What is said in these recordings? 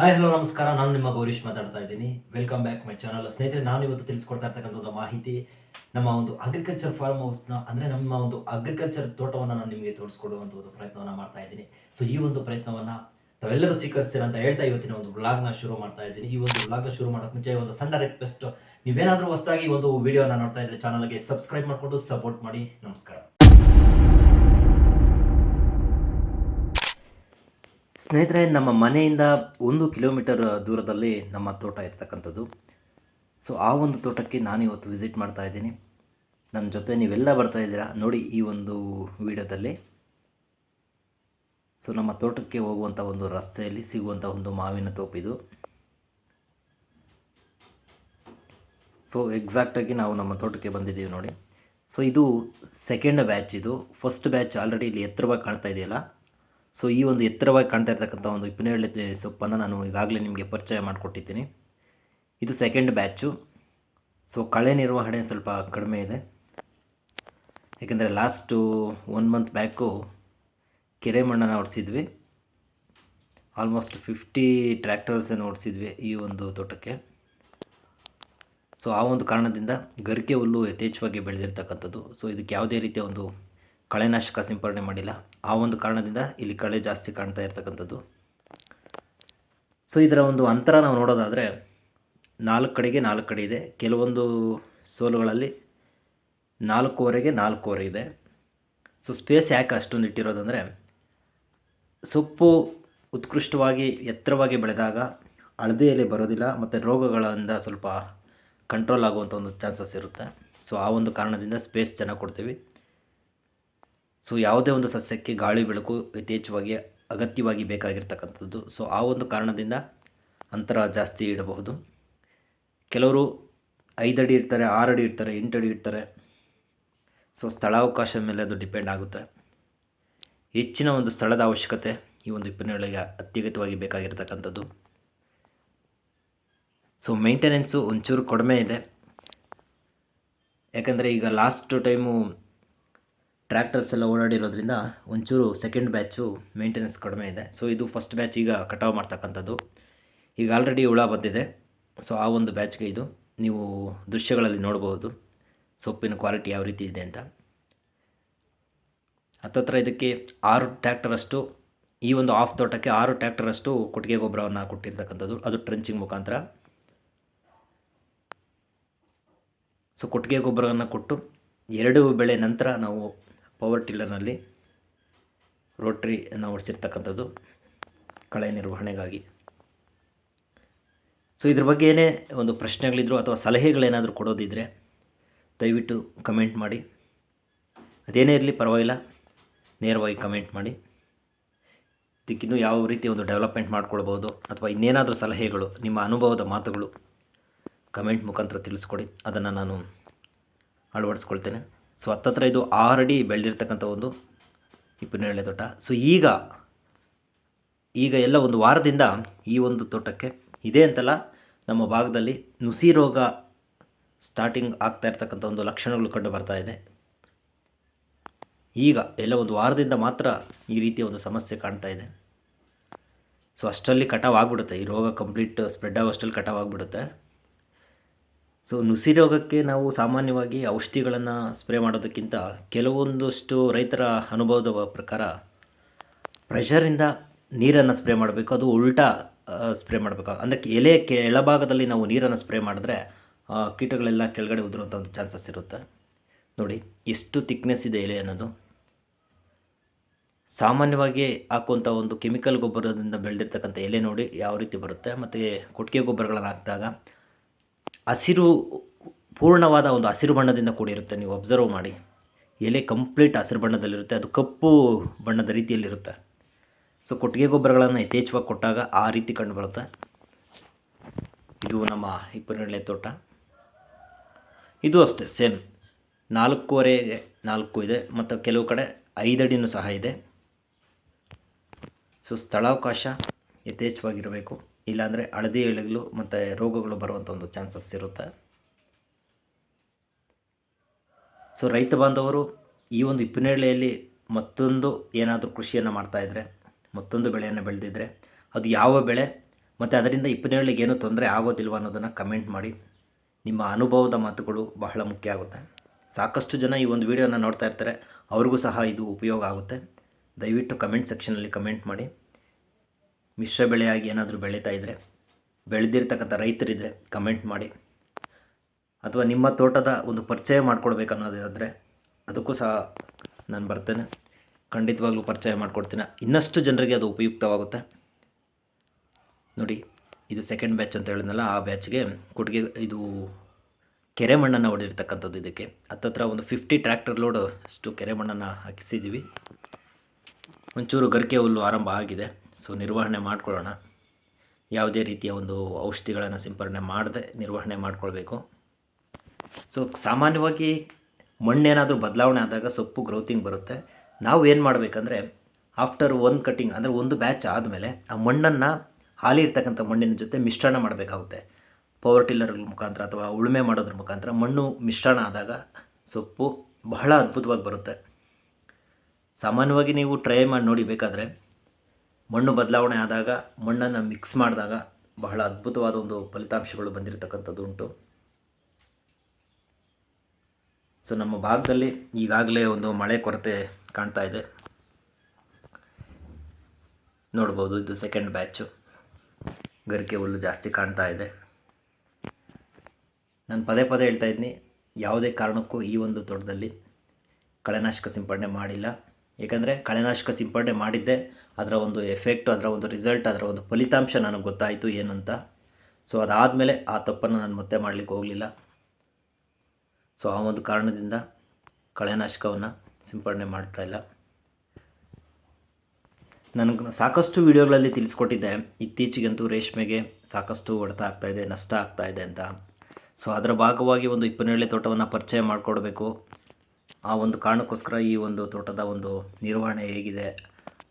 Hi hello ನಮಸ್ಕಾರ. ನಾನು ನಿಮ್ಮ ಗೌರೀಶ್ ಮಾತಾಡ್ತಾ ಇದ್ದೀನಿ. ವೆಲ್ಕಮ್ ಬ್ಯಾಕ್ ಮೈ ಚಾನಲ್ ಸ್ನೇಹಿತರೆ, ನಾನು ಇವತ್ತು ತಿಳಿಸ್ಕೊಡ್ತಾ ಇರ್ತಕ್ಕಂಥ ಒಂದು ಮಾಹಿತಿ, ನಮ್ಮ ಒಂದು ಅಗ್ರಿಕಲ್ಚರ್ ಫಾರ್ಮ್ ಹೌಸ್ನ ಅಂದರೆ ನಮ್ಮ ಒಂದು ಅಗ್ರಿಕಲ್ಚರ್ ತೋಟವನ್ನು ನಾನು ನಿಮಗೆ ತೋರಿಸ್ಕೊಡುವಂಥ ಒಂದು ಪ್ರಯತ್ನವನ್ನು ಮಾಡ್ತಾ ಇದ್ದೀನಿ. ಸೊ ಈ ಒಂದು ಪ್ರಯತ್ನವನ್ನು ತಾವೆಲ್ಲರೂ ಸ್ವೀಕರಿಸ್ತೀರ ಅಂತ ಹೇಳ್ತಾ ಇವತ್ತಿನ ಒಂದು ಬ್ಲಾಗ್ನ ಶುರು ಮಾಡ್ತಾ ಇದ್ದೀನಿ. ಈ ಒಂದು ಬ್ಲಾಗ್ನ ಶುರು ಮಾಡೋಕ್ಕೆ ಮುಂಚೆ ಒಂದು ಸಣ್ಣ ರಿಕ್ವೆಸ್ಟ್ ನೀವೇನಾದರೂ ಹೊಸದಾಗಿ ಒಂದು ವಿಡಿಯೋನ ನೋಡ್ತಾ ಇದ್ದರೆ ಚಾನಲ್ಗೆ ಸಬ್ಸ್ಕ್ರೈಬ್ ಮಾಡಿಕೊಂಡು ಸಪೋರ್ಟ್ ಮಾಡಿ. ನಮಸ್ಕಾರ. ಸ್ನೇಹಿತರೆ, ನಮ್ಮ ಮನೆಯಿಂದ ಒಂದು ಕಿಲೋಮೀಟರ್ ದೂರದಲ್ಲಿ ನಮ್ಮ ತೋಟ ಇರ್ತಕ್ಕಂಥದ್ದು. ಸೊ ಆ ಒಂದು ತೋಟಕ್ಕೆ ನಾನು ಇವತ್ತು ವಿಸಿಟ್ ಮಾಡ್ತಾ ಇದ್ದೀನಿ. ನನ್ನ ಜೊತೆ ನೀವೆಲ್ಲ ಬರ್ತಾ ಇದ್ದೀರಾ ನೋಡಿ ಈ ಒಂದು ವಿಡಿಯೋದಲ್ಲಿ. ಸೊ ನಮ್ಮ ತೋಟಕ್ಕೆ ಹೋಗುವಂಥ ಒಂದು ರಸ್ತೆಯಲ್ಲಿ ಸಿಗುವಂಥ ಒಂದು ಮಾವಿನ ತೋಪಿದು ಸೊ ಎಕ್ಸಾಕ್ಟಾಗಿ ನಾವು ನಮ್ಮ ತೋಟಕ್ಕೆ ಬಂದಿದ್ದೀವಿ ನೋಡಿ. ಸೊ ಇದು ಸೆಕೆಂಡ್ ಬ್ಯಾಚ್ ಇದು. ಫಸ್ಟ್ ಬ್ಯಾಚ್ ಆಲ್ರೆಡಿ ಇಲ್ಲಿ ಎತ್ತರವಾಗಿ ಕಾಣ್ತಾ ಇದೆಯಲ್ಲ? ಸೊ ಈ ಒಂದು ಎತ್ತರವಾಗಿ ಕಾಣ್ತಾ ಇರ್ತಕ್ಕಂಥ ಒಂದು ಇಪ್ಪನೇಳೆ ಸೊಪ್ಪನ್ನು ನಾನು ಈಗಾಗಲೇ ನಿಮಗೆ ಪರಿಚಯ ಮಾಡಿಕೊಟ್ಟಿದ್ದೀನಿ. ಇದು ಸೆಕೆಂಡ್ ಬ್ಯಾಚು ಸೊ ಕಳೆ ನಿರ್ವಹಣೆ ಸ್ವಲ್ಪ ಕಡಿಮೆ ಇದೆ. ಏಕೆಂದರೆ ಲಾಸ್ಟು ಒನ್ ಮಂತ್ ಬ್ಯಾಕು ಕೆರೆ ಮಣ್ಣನ್ನು ಓಡಿಸಿದ್ವಿ. ಆಲ್ಮೋಸ್ಟ್ ಫಿಫ್ಟಿ ಟ್ರ್ಯಾಕ್ಟರ್ಸನ್ನು ಓಡಿಸಿದ್ವಿ ಈ ಒಂದು ತೋಟಕ್ಕೆ. ಸೊ ಆ ಒಂದು ಕಾರಣದಿಂದ ಗರಿಕೆ ಹುಲ್ಲು ಯಥೇಚ್ಛವಾಗಿ ಬೆಳೆದಿರ್ತಕ್ಕಂಥದ್ದು. ಸೊ ಇದಕ್ಕೆ ಯಾವುದೇ ರೀತಿಯ ಒಂದು ಕಳೆನಾಶಕ ಸಿಂಪಡಣೆ ಮಾಡಿಲ್ಲ. ಆ ಒಂದು ಕಾರಣದಿಂದ ಇಲ್ಲಿ ಕಳೆ ಜಾಸ್ತಿ ಕಾಣ್ತಾ ಇರ್ತಕ್ಕಂಥದ್ದು. ಸೊ ಇದರ ಒಂದು ಅಂತರ ನಾವು ನೋಡೋದಾದರೆ ನಾಲ್ಕು ಕಡೆಗೆ ನಾಲ್ಕು ಕಡೆ ಇದೆ. ಕೆಲವೊಂದು ಸೋಲುಗಳಲ್ಲಿ ನಾಲ್ಕೂವರೆಗೆ ನಾಲ್ಕೂವರೆ ಇದೆ. ಸೊ ಸ್ಪೇಸ್ ಯಾಕೆ ಅಷ್ಟೊಂದು ಇಟ್ಟಿರೋದಂದರೆ ಸೊಪ್ಪು ಉತ್ಕೃಷ್ಟವಾಗಿ ಎತ್ತರವಾಗಿ ಬೆಳೆದಾಗ ಹಳದಿ ಎಲೆ ಬರೋದಿಲ್ಲ ಮತ್ತು ರೋಗಗಳಿಂದ ಸ್ವಲ್ಪ ಕಂಟ್ರೋಲ್ ಆಗುವಂಥ ಒಂದು ಚಾನ್ಸಸ್ ಇರುತ್ತೆ. ಸೊ ಆ ಒಂದು ಕಾರಣದಿಂದ ಸ್ಪೇಸ್ ಚೆನ್ನಾಗಿ ಕೊಡ್ತೀವಿ. ಸೊ ಯಾವುದೇ ಒಂದು ಸಸ್ಯಕ್ಕೆ ಗಾಳಿ, ಬೆಳಕು ಯಥೇಚ್ಛವಾಗಿ ಅಗತ್ಯವಾಗಿ ಬೇಕಾಗಿರ್ತಕ್ಕಂಥದ್ದು. ಸೊ ಆ ಒಂದು ಕಾರಣದಿಂದ ಅಂತರ ಜಾಸ್ತಿ ಇಡಬಹುದು. ಕೆಲವರು ಐದಡಿ ಇರ್ತಾರೆ ಆರಡಿ ಇರ್ತಾರೆ ಎಂಟಡಿ ಇರ್ತಾರೆ ಸೊ ಸ್ಥಳಾವಕಾಶ ಮೇಲೆ ಅದು ಡಿಪೆಂಡ್ ಆಗುತ್ತೆ. ಹೆಚ್ಚಿನ ಒಂದು ಸ್ಥಳದ ಅವಶ್ಯಕತೆ ಈ ಒಂದು ಇಪ್ಪನೇಳಿಗೆ ಅತ್ಯಗತ್ಯವಾಗಿ ಬೇಕಾಗಿರ್ತಕ್ಕಂಥದ್ದು. ಸೊ ಮೇಂಟೆನೆನ್ಸು ಒಂಚೂರು ಕಡಿಮೆ ಇದೆ. ಯಾಕಂದರೆ ಈಗ ಲಾಸ್ಟ್ ಟೈಮು ಟ್ರ್ಯಾಕ್ಟರ್ಸ್ ಎಲ್ಲ ಓಡಾಡಿರೋದ್ರಿಂದ ಒಂಚೂರು ಸೆಕೆಂಡ್ ಬ್ಯಾಚು ಮೇಂಟೆನೆನ್ಸ್ ಕಡಿಮೆ ಇದೆ. ಸೊ ಇದು ಫಸ್ಟ್ ಬ್ಯಾಚ್ ಈಗ ಕಟಾವು ಮಾಡ್ತಕ್ಕಂಥದ್ದು. ಈಗ ಆಲ್ರೆಡಿ ಹುಳ ಬಂದಿದೆ. ಸೊ ಆ ಒಂದು ಬ್ಯಾಚ್ಗೆ ಇದು ನೀವು ದೃಶ್ಯಗಳಲ್ಲಿ ನೋಡ್ಬೋದು. ಸೊಪ್ಪಿನ ಕ್ವಾಲಿಟಿ ಯಾವ ರೀತಿ ಇದೆ ಅಂತ. ಹತ್ತತ್ರ ಇದಕ್ಕೆ ಆರು ಟ್ಯಾಕ್ಟರಷ್ಟು ಈ ಒಂದು ಆಫ್ ತೋಟಕ್ಕೆ ಆರು ಟ್ಯಾಕ್ಟರಷ್ಟು ಕೊಟ್ಟಿಗೆ ಗೊಬ್ಬರವನ್ನು ಕೊಟ್ಟಿರ್ತಕ್ಕಂಥದ್ದು. ಅದು ಟ್ರೆಂಚಿಂಗ್ ಮುಖಾಂತರ. ಸೊ ಕೊಟ್ಟಿಗೆ ಗೊಬ್ಬರವನ್ನು ಕೊಟ್ಟು ಎರಡು ಬೆಳೆ ನಂತರ ನಾವು ಪವರ್ ಟಿಲ್ಲರ್ನಲ್ಲಿ ರೋಟ್ರಿಯನ್ನು ಹೊಡಿಸಿರ್ತಕ್ಕಂಥದ್ದು ಕಳೆ ನಿರ್ವಹಣೆಗಾಗಿ. ಸೊ, ಇದ್ರ ಬಗ್ಗೆ ಏನೇ ಒಂದು ಪ್ರಶ್ನೆಗಳಿದ್ರು ಅಥವಾ ಸಲಹೆಗಳೇನಾದರೂ ಕೊಡೋದಿದ್ದರೆ ದಯವಿಟ್ಟು ಕಮೆಂಟ್ ಮಾಡಿ. ಅದೇನೇ ಇರಲಿ ಪರವಾಗಿಲ್ಲ, ನೇರವಾಗಿ ಕಮೆಂಟ್ ಮಾಡಿ. ಇದಕ್ಕಿನ್ನೂ ಯಾವ ರೀತಿ ಒಂದು ಡೆವಲಪ್ಮೆಂಟ್ ಮಾಡ್ಕೊಳ್ಬೋದು ಅಥವಾ ಇನ್ನೇನಾದರೂ ಸಲಹೆಗಳು, ನಿಮ್ಮ ಅನುಭವದ ಮಾತುಗಳು ಕಮೆಂಟ್ ಮುಖಾಂತರ ತಿಳಿಸ್ಕೊಡಿ. ಅದನ್ನು ನಾನು ಅಳವಡಿಸ್ಕೊಳ್ತೇನೆ. ಸೊ ಹತ್ತತ್ರ ಇದು ಆಲ್ರೆಡಿ ಬೆಳೆದಿರ್ತಕ್ಕಂಥ ಒಂದು ಇಪ್ಪನೇಳೆ ತೋಟ. ಸೊ ಈಗ ಈಗ ಎಲ್ಲ ಒಂದು ವಾರದಿಂದ ಈ ಒಂದು ತೋಟಕ್ಕೆ ಇದೆ ಅಂತಲ್ಲ, ನಮ್ಮ ಭಾಗದಲ್ಲಿ ನುಸಿ ರೋಗ ಸ್ಟಾರ್ಟಿಂಗ್ ಆಗ್ತಾ ಇರ್ತಕ್ಕಂಥ ಒಂದು ಲಕ್ಷಣಗಳು ಕಂಡು ಬರ್ತಾ ಇದೆ. ಈಗ ಎಲ್ಲ ಒಂದು ವಾರದಿಂದ ಮಾತ್ರ ಈ ರೀತಿಯ ಒಂದು ಸಮಸ್ಯೆ ಕಾಣ್ತಾ ಇದೆ. ಸೊ ಅಷ್ಟರಲ್ಲಿ ಕಟಾವ್ ಆಗಿಬಿಡುತ್ತೆ. ಈ ರೋಗ ಕಂಪ್ಲೀಟ್ ಸ್ಪ್ರೆಡ್ ಆಗೋಷ್ಟರಲ್ಲಿ ಕಟಾವ್ ಆಗಿಬಿಡುತ್ತೆ. ಸೊ ನುಸಿ ರೋಗಕ್ಕೆ ನಾವು ಸಾಮಾನ್ಯವಾಗಿ ಔಷಧಿಗಳನ್ನು ಸ್ಪ್ರೇ ಮಾಡೋದಕ್ಕಿಂತ ಕೆಲವೊಂದಷ್ಟು ರೈತರ ಅನುಭವದ ಪ್ರಕಾರ ಪ್ರೆಷರಿಂದ ನೀರನ್ನು ಸ್ಪ್ರೇ ಮಾಡಬೇಕು. ಅದು ಉಲ್ಟಾ ಸ್ಪ್ರೇ ಮಾಡಬೇಕು. ಅಂದರೆ ಎಲೆ ಕೆಳಭಾಗದಲ್ಲಿ ನಾವು ನೀರನ್ನು ಸ್ಪ್ರೇ ಮಾಡಿದ್ರೆ ಕೀಟಗಳೆಲ್ಲ ಕೆಳಗಡೆ ಉದುರುವಂಥ ಒಂದು ಚಾನ್ಸಸ್ ಇರುತ್ತೆ. ನೋಡಿ, ಎಷ್ಟು ತಿಕ್ನೆಸ್ ಇದೆ ಎಲೆ ಅನ್ನೋದು. ಸಾಮಾನ್ಯವಾಗಿ ಹಾಕುವಂಥ ಒಂದು ಕೆಮಿಕಲ್ ಗೊಬ್ಬರದಿಂದ ಬೆಳೆದಿರ್ತಕ್ಕಂಥ ಎಲೆ ನೋಡಿ ಯಾವ ರೀತಿ ಬರುತ್ತೆ. ಮತ್ತು ಕೊಟ್ಟಿಗೆ ಗೊಬ್ಬರಗಳನ್ನು ಹಾಕಿದಾಗ ಹಸಿರು ಪೂರ್ಣವಾದ ಒಂದು ಹಸಿರು ಬಣ್ಣದಿಂದ ಕೂಡಿರುತ್ತೆ. ನೀವು ಅಬ್ಸರ್ವ್ ಮಾಡಿ. ಎಲೆ ಕಂಪ್ಲೀಟ್ ಹಸಿರು ಬಣ್ಣದಲ್ಲಿರುತ್ತೆ. ಅದು ಕಪ್ಪು ಬಣ್ಣದ ರೀತಿಯಲ್ಲಿರುತ್ತೆ. ಸೊ ಕೊಟ್ಟಿಗೆ ಗೊಬ್ಬರಗಳನ್ನು ಯಥೇಚ್ಛವಾಗಿ ಕೊಟ್ಟಾಗ ಆ ರೀತಿ ಕಂಡು ಬರುತ್ತೆ. ಇದು ನಮ್ಮ ಇಪ್ಪನೇಳೆ ತೋಟ. ಇದು ಅಷ್ಟೇ ಸೇಮ್ ನಾಲ್ಕೂವರೆ, ನಾಲ್ಕು ಇದೆ. ಮತ್ತು ಕೆಲವು ಕಡೆ ಐದಡಿನೂ ಸಹ ಇದೆ. ಸೊ ಸ್ಥಳಾವಕಾಶ ಯಥೇಚ್ಛವಾಗಿರಬೇಕು. ಇಲ್ಲಾಂದರೆ ಹಳದಿ ಎಲೆಗಳು ಮತ್ತು ರೋಗಗಳು ಬರುವಂಥ ಒಂದು ಚಾನ್ಸಸ್ ಇರುತ್ತೆ. ಸೊ ರೈತ ಬಾಂಧವರು ಈ ಒಂದು ಇಪ್ಪನೇಳೆಯಲ್ಲಿ ಮತ್ತೊಂದು ಏನಾದರೂ ಕೃಷಿಯನ್ನು ಮಾಡ್ತಾಯಿದ್ರೆ ಮತ್ತೊಂದು ಬೆಳೆಯನ್ನು ಬೆಳೆದಿದ್ರೆ ಅದು ಯಾವ ಬೆಳೆ, ಮತ್ತು ಅದರಿಂದ ಇಪ್ಪನೇಳಿಗೆ ಏನು ತೊಂದರೆ ಆಗೋದಿಲ್ವ ಅನ್ನೋದನ್ನು ಕಮೆಂಟ್ ಮಾಡಿ. ನಿಮ್ಮ ಅನುಭವದ ಮಾತುಗಳು ಬಹಳ ಮುಖ್ಯ ಆಗುತ್ತೆ. ಸಾಕಷ್ಟು ಜನ ಈ ಒಂದು ವಿಡಿಯೋನ ನೋಡ್ತಾ ಇರ್ತಾರೆ, ಅವ್ರಿಗೂ ಸಹ ಇದು ಉಪಯೋಗ ಆಗುತ್ತೆ. ದಯವಿಟ್ಟು ಕಮೆಂಟ್ ಸೆಕ್ಷನಲ್ಲಿ ಕಮೆಂಟ್ ಮಾಡಿ. ಮಿಶ್ರ ಬೆಳೆಯಾಗಿ ಏನಾದರೂ ಬೆಳೀತಾ ಇದ್ದರೆ ಬೆಳೆದಿರ್ತಕ್ಕಂಥ ರೈತರಿದ್ದರೆ ಕಮೆಂಟ್ ಮಾಡಿ. ಅಥವಾ ನಿಮ್ಮ ತೋಟದ ಒಂದು ಪರಿಚಯ ಮಾಡ್ಕೊಡ್ಬೇಕು ಅನ್ನೋದಾದರೆ ಅದಕ್ಕೂ ಸಹ ನಾನು ಬರ್ತೇನೆ. ಖಂಡಿತವಾಗ್ಲೂ ಪರಿಚಯ ಮಾಡಿಕೊಡ್ತೀನಿ. ಇನ್ನಷ್ಟು ಜನರಿಗೆ ಅದು ಉಪಯುಕ್ತವಾಗುತ್ತೆ. ನೋಡಿ, ಇದು ಸೆಕೆಂಡ್ ಬ್ಯಾಚ್ ಅಂತ ಹೇಳಿದ್ನಲ್ಲ, ಆ ಬ್ಯಾಚ್ಗೆ ಕೊಟ್ಟಿಗೆ ಇದು ಕೆರೆ ಮಣ್ಣನ್ನು ಹೊಡೆದಿರ್ತಕ್ಕಂಥದ್ದು ಇದಕ್ಕೆ. ಹತ್ತತ್ರ ಒಂದು ಫಿಫ್ಟಿ ಟ್ರ್ಯಾಕ್ಟರ್ ಲೋಡ್ ಅಷ್ಟು ಕೆರೆ ಮಣ್ಣನ್ನು ಹಾಕಿಸಿದ್ದೀವಿ ಒಂಚೂರು ಗರಿಕೆ ಹುಲ್ಲು ಆರಂಭ ಆಗಿದೆ. ಸೊ ನಿರ್ವಹಣೆ ಮಾಡ್ಕೊಳ್ಳೋಣ. ಯಾವುದೇ ರೀತಿಯ ಒಂದು ಔಷಧಿಗಳನ್ನು ಸಿಂಪರಣೆ ಮಾಡದೆ ನಿರ್ವಹಣೆ ಮಾಡಿಕೊಳ್ಬೇಕು. ಸೊ ಸಾಮಾನ್ಯವಾಗಿ ಮಣ್ಣೇನಾದರೂ ಬದಲಾವಣೆ ಆದಾಗ ಸೊಪ್ಪು ಗ್ರೌತಿಂಗ್ ಬರುತ್ತೆ. ನಾವು ಏನು ಮಾಡಬೇಕಂದ್ರೆ ಆಫ್ಟರ್ ಒಂದು ಕಟ್ಟಿಂಗ್ ಅಂದರೆ ಒಂದು ಬ್ಯಾಚ್ ಆದಮೇಲೆ ಆ ಮಣ್ಣನ್ನು ಹಾಲಿ ಇರ್ತಕ್ಕಂಥ ಮಣ್ಣಿನ ಜೊತೆ ಮಿಶ್ರಣ ಮಾಡಬೇಕಾಗುತ್ತೆ. ಪವರ್ ಟಿಲ್ಲರ್ ಮುಖಾಂತರ ಅಥವಾ ಉಳುಮೆ ಮಾಡೋದ್ರ ಮುಖಾಂತರ ಮಣ್ಣು ಮಿಶ್ರಣ ಆದಾಗ ಸೊಪ್ಪು ಬಹಳ ಅದ್ಭುತವಾಗಿ ಬರುತ್ತೆ. ಸಾಮಾನ್ಯವಾಗಿ ನೀವು ಟ್ರೈ ಮಾಡಿ ನೋಡಿ ಬೇಕಾದರೆ ಮಣ್ಣು ಬದಲಾವಣೆ ಆದಾಗ, ಮಣ್ಣನ್ನು ಮಿಕ್ಸ್ ಮಾಡಿದಾಗ ಬಹಳ ಅದ್ಭುತವಾದ ಒಂದು ಫಲಿತಾಂಶಗಳು ಬಂದಿರತಕ್ಕಂಥದ್ದು ಉಂಟು. ಸೊ ನಮ್ಮ ಭಾಗದಲ್ಲಿ ಈಗಾಗಲೇ ಒಂದು ಮಳೆ ಕೊರತೆ ಕಾಣ್ತಾ ಇದೆ. ನೋಡ್ಬೋದು, ಇದು ಸೆಕೆಂಡ್ ಬ್ಯಾಚು ಗರಿಕೆ ಹುಲ್ಲು ಜಾಸ್ತಿ ಕಾಣ್ತಾ ಇದೆ. ನಾನು ಪದೇ ಪದೇ ಹೇಳ್ತಾ ಇದ್ದೀನಿ ಯಾವುದೇ ಕಾರಣಕ್ಕೂ ಈ ಒಂದು ತೋಟದಲ್ಲಿ ಕಳೆನಾಶಕ ಸಿಂಪಡಣೆ ಮಾಡಿಲ್ಲ. ಏಕೆಂದರೆ ಕಳೆನಾಶಕ ಸಿಂಪಡಣೆ ಮಾಡಿದ್ದೆ, ಅದರ ಒಂದು ಎಫೆಕ್ಟ್ ಅದರ ಒಂದು ರಿಸಲ್ಟ್ ಅದರ ಒಂದು ಫಲಿತಾಂಶ ನನಗೆ ಗೊತ್ತಾಯಿತು ಏನಂತ. ಸೊ ಅದಾದಮೇಲೆ ಆ ತಪ್ಪನ್ನು ನಾನು ಮತ್ತೆ ಮಾಡಲಿಕ್ಕೆ ಹೋಗಲಿಲ್ಲ. ಸೊ ಆ ಒಂದು ಕಾರಣದಿಂದ ಕಳೆನಾಶಕವನ್ನು ಸಿಂಪಡಣೆ ಮಾಡ್ತಾ ಇಲ್ಲ. ನನಗೆ ಸಾಕಷ್ಟು ವಿಡಿಯೋಗಳಲ್ಲಿ ತಿಳಿಸ್ಕೊಟ್ಟಿದ್ದೆ. ಇತ್ತೀಚೆಗಂತೂ ರೇಷ್ಮೆಗೆ ಸಾಕಷ್ಟು ಹೊಡೆತ ಆಗ್ತಾಯಿದೆ ನಷ್ಟ ಆಗ್ತಾಯಿದೆ ಅಂತ. ಸೊ ಅದರ ಭಾಗವಾಗಿ ಒಂದು ಇಪ್ಪನೇಳೆ ತೋಟವನ್ನು ಪರಿಚಯ ಮಾಡಿಕೊಡ್ಬೇಕು. ಆ ಒಂದು ಕಾರಣಕ್ಕೋಸ್ಕರ ಈ ಒಂದು ತೋಟದ ಒಂದು ನಿರ್ವಹಣೆ ಹೇಗಿದೆ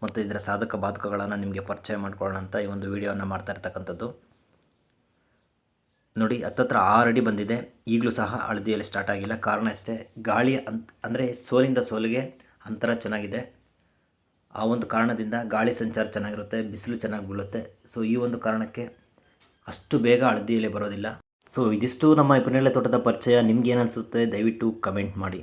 ಮತ್ತು ಇದರ ಸಾಧಕ ಬಾಧಕಗಳನ್ನು ನಿಮಗೆ ಪರಿಚಯ ಮಾಡ್ಕೊಳ್ಳೋಣ ಅಂತ ಈ ಒಂದು ವಿಡಿಯೋವನ್ನು ಮಾಡ್ತಾ ಇರ್ತಕ್ಕಂಥದ್ದು. ನೋಡಿ, ಹತ್ತತ್ರ ಆರಡಿ ಬಂದಿದೆ. ಈಗಲೂ ಸಹ ಹಳದಿಯಲ್ಲಿ ಸ್ಟಾರ್ಟ್ ಆಗಿಲ್ಲ. ಕಾರಣ ಅಷ್ಟೇ ಗಾಳಿ ಅಂತ ಅಂದರೆ ಸೋಲಿಂದ ಸೋಲಿಗೆ ಅಂತರ ಚೆನ್ನಾಗಿದೆ. ಆ ಒಂದು ಕಾರಣದಿಂದ ಗಾಳಿ ಸಂಚಾರ ಚೆನ್ನಾಗಿರುತ್ತೆ, ಬಿಸಿಲು ಚೆನ್ನಾಗಿ ಬೀಳುತ್ತೆ. ಸೊ ಈ ಒಂದು ಕಾರಣಕ್ಕೆ ಅಷ್ಟು ಬೇಗ ಹಳದಿಯಲ್ಲಿ ಬರೋದಿಲ್ಲ. ಸೊ ಇದಿಷ್ಟು ನಮ್ಮ ಇಪ್ಪನೇಳೆ ತೋಟದ ಪರಿಚಯ. ನಿಮ್ಗೆ ಏನು ಅನಿಸುತ್ತೆ? ದಯವಿಟ್ಟು ಕಮೆಂಟ್ ಮಾಡಿ.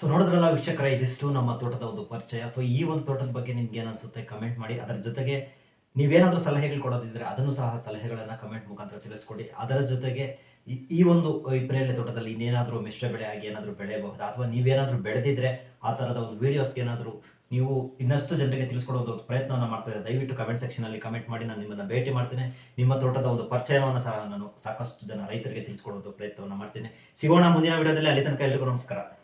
ಸೊ ನೋಡಿದ್ರಲ್ಲ ವೀಕ್ಷಕರ, ಇದಿಷ್ಟು ನಮ್ಮ ತೋಟದ ಒಂದು ಪರಿಚಯ. ಸೊ ಈ ಒಂದು ತೋಟದ ಬಗ್ಗೆ ನಿಮ್ಗೆ ಏನು ಅನಿಸುತ್ತೆ ಕಮೆಂಟ್ ಮಾಡಿ. ಅದರ ಜೊತೆಗೆ ನೀವೇನಾದರೂ ಸಲಹೆಗಳು ಕೊಡೋದಿದ್ರೆ ಅದನ್ನು ಸಹ ಸಲಹೆಗಳನ್ನು ಕಮೆಂಟ್ ಮುಖಾಂತರ ತಿಳಿಸ್ಕೊಡಿ. ಅದರ ಜೊತೆಗೆ ಈ- ಒಂದು ಇಬ್ಬರೇಳೆ ತೋಟದಲ್ಲಿ ಇನ್ನೇನಾದರೂ ಮಿಶ್ರ ಬೆಳೆ ಆಗಿ ಏನಾದರೂ ಬೆಳೆಯಬಹುದಾ? ಅಥವಾ ನೀವೇನಾದರೂ ಬೆಳೆದಿದ್ರೆ ಆ ಥರದ ಒಂದು ವೀಡಿಯೋಸ್ಗೆ ಏನಾದರೂ ನೀವು ಇನ್ನಷ್ಟು ಜನರಿಗೆ ತಿಳಿಸ್ಕೊಡೋ ಒಂದು ಪ್ರಯತ್ನವನ್ನು ಮಾಡ್ತಾ ಇದ್ದಾರೆ ದಯವಿಟ್ಟು ಕಮೆಂಟ್ ಸೆಕ್ಷನಲ್ಲಿ ಕಮೆಂಟ್ ಮಾಡಿ. ನಾನು ನಿಮ್ಮನ್ನು ಭೇಟಿ ಮಾಡ್ತೇನೆ. ನಿಮ್ಮ ತೋಟದ ಒಂದು ಪರಿಚಯವನ್ನು ಸಹ ನಾನು ಸಾಕಷ್ಟು ಜನ ರೈತರಿಗೆ ತಿಳಿಸ್ಕೊಡೋದು ಪ್ರಯತ್ನವನ್ನು ಮಾಡ್ತೇನೆ. ಸಿಗೋಣ ಮುಂದಿನ ವಿಡಿಯೋದಲ್ಲಿ. ಅಲ್ಲಿ ತನಕ ಎಲ್ರಿಗೂ ನಮಸ್ಕಾರ.